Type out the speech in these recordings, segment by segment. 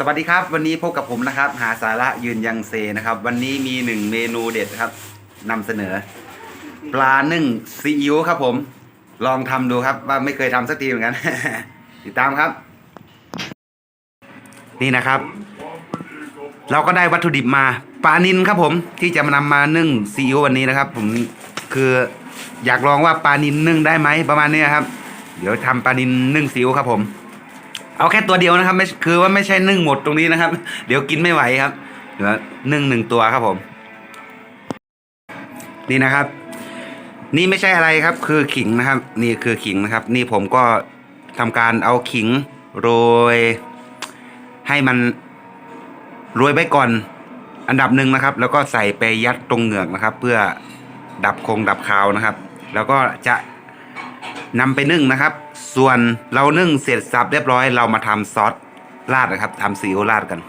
สวัสดีครับ วันนี้พบกับผมนะครับ หาสาระยืนยังเซนะครับ วันนี้มีหนึ่งเมนูเด็ดครับนำเสนอ ปลานึ่งซีอิ๊วครับผม ลองทำดูครับว่าไม่เคยทำสักทีเหมือนกัน ติดตามครับ นี่นะครับ เราก็ได้วัตถุดิบมาปลานินครับผมที่จะมานำมานึ่งซีอิ๊ววันนี้นะครับ ผมคืออยากลองว่าปลานินนึ่งได้ไหมประมาณนี้ครับ เดี๋ยวทำปลานินนึ่งซีอิ๊วครับผม เอาแค่ตัวเดียวนะครับ ไม่คือว่าไม่ใช่นึ่งหมดตรงนี้นะครับ เดี๋ยวกินไม่ไหวครับเดี๋ยวนึ่งหนึ่งตัวครับผม นี่นะครับ นี่ไม่ใช่อะไรครับ คือขิงนะครับ นี่คือขิงนะครับ นี่ผมก็ทำการเอาขิงโรย ให้มันโรยไว้ก่อน อันดับหนึ่งนะครับ แล้วก็ใส่ไปยัดตรงเหงือกนะครับ เพื่อดับคงดับคาวนะครับ แล้วก็จะนำไปนึ่งนะครับ ส่วนเรานึ่งเสร็จสับเรียบร้อยเรามาทำซอสราดนะครับทำซีอิ๊วราดกัน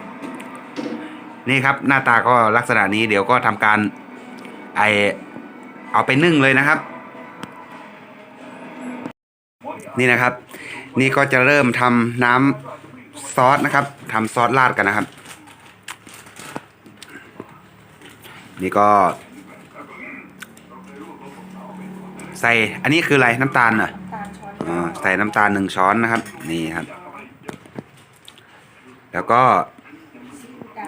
นี่ครับหน้าตาก็ลักษณะนี้เดี๋ยวก็ทำการไอเอาไปนึ่งเลยนะครับ นี่นะครับ นี่ก็จะเริ่มทำน้ำซอสนะครับทำซอสราดกันนะครับ นี่ก็ ใส่อันนี้คืออะไรน้ำตาลเหรอตาลช้อนอ่า ใส่น้ำตาลหนึ่งช้อนนะครับ นี่ครับ แล้วก็ด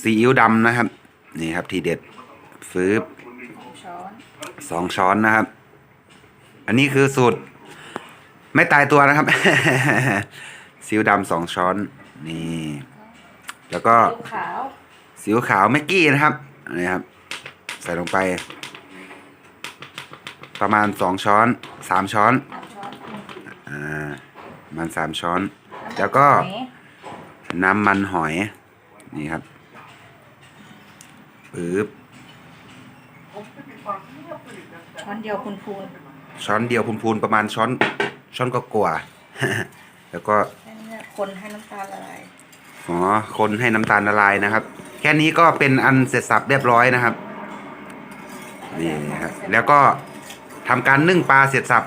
ซีอิ๊วดำนะครับ นี่ครับทีเด็ดฟืบำช้อนสองช้อนนะครับ อันนี้คือสูตร ไม่ตายตัวนะครับซีอิ๊วดำสองช้อน นี่ แล้วก็ซีอิ๊วขาวซีอิ๊วขาวแม็กกี้นะครับนี่ครับ ใส่ลงไป ประมาณสองช้อนสามช้อน สามช้อน อ่าประ มันสามช้อนน้ำแล้วก็หอยน้ำมันหอย นี่ครับปึ๊บช้อนเดียวพูนพูนช้อนเดียวพูนๆประมาณช้อนช้อนก็กว่าๆแล้วก็ๆแค่นี้คนให้น้ำตาลละลายอ๋อคนให้น้ำตาลละลายนะครับ แค่นี้ก็เป็นอันเสร็จสับเรียบร้อยนะครับนี่ครับแล้วก็ทำการนึ่งปลาเสร็จสับ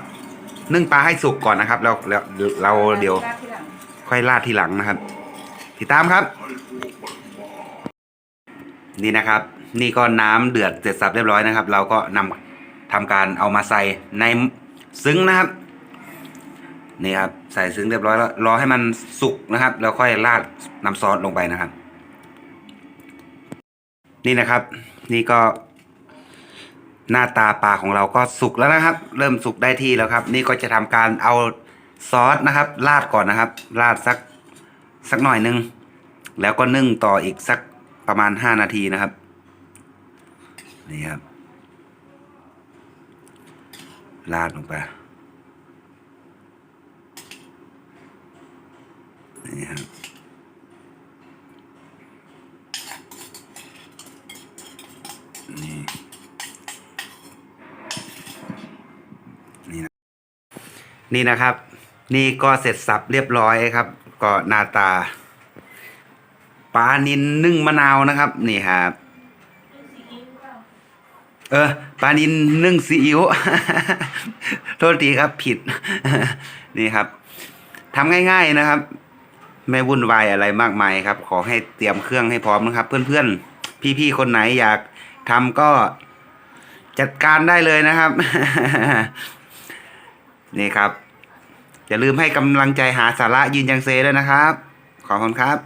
นึ่งปลาให้สุกก่อนนะครับแล้วแล้วเราเดี๋ยวค่อยราดทีหลังนะครับ ติดตามครับ นี่นะครับ นี่ก็น้ำเดือดเสร็จสับเรียบร้อยนะครับ เราก็นำทำการเอามาใส่ในซึ้งนะครับนี่ครับใส่ซึ้งเรียบร้อยแล้วรอให้มันสุกนะครับ แล้วค่อยราดน้ำซอสลงไปนะครับ นี่นะครับ นี่ก็ หน้าตาปลาของเราก็สุกแล้วนะครับ เริ่มสุกได้ที่แล้วครับ นี่ก็จะทำการเอาซอสนะครับราดก่อนนะครับราดสักสักหน่อยหนึง แล้วก็นึ่งต่ออีกสักประมาณห้านาทีนะครับ นี่ครับราดลงไปนี่ครับนี่ นี่นะ นี่นะครับ นี่ก็เสร็จสับเรียบร้อยครับ ก็หน้าตาปลานินนึ่งมะนาวนะครับ นี่ครับเออปลานินนึ่งซีอิ๊วโทษทีครับผิด นี่ครับทำง่าย ๆนะครับ ไม่วุ่นวายอะไรมากมายครับ ขอให้เตรียมเครื่องให้พร้อมนะครับ เพื่อนๆ พี่ๆคนไหนอยากทำก็จัดการได้เลยนะครับ นี่ครับ อย่าลืมให้กำลังใจหาสาระยืนยังเซด้วยนะครับ ขอบคุณครับ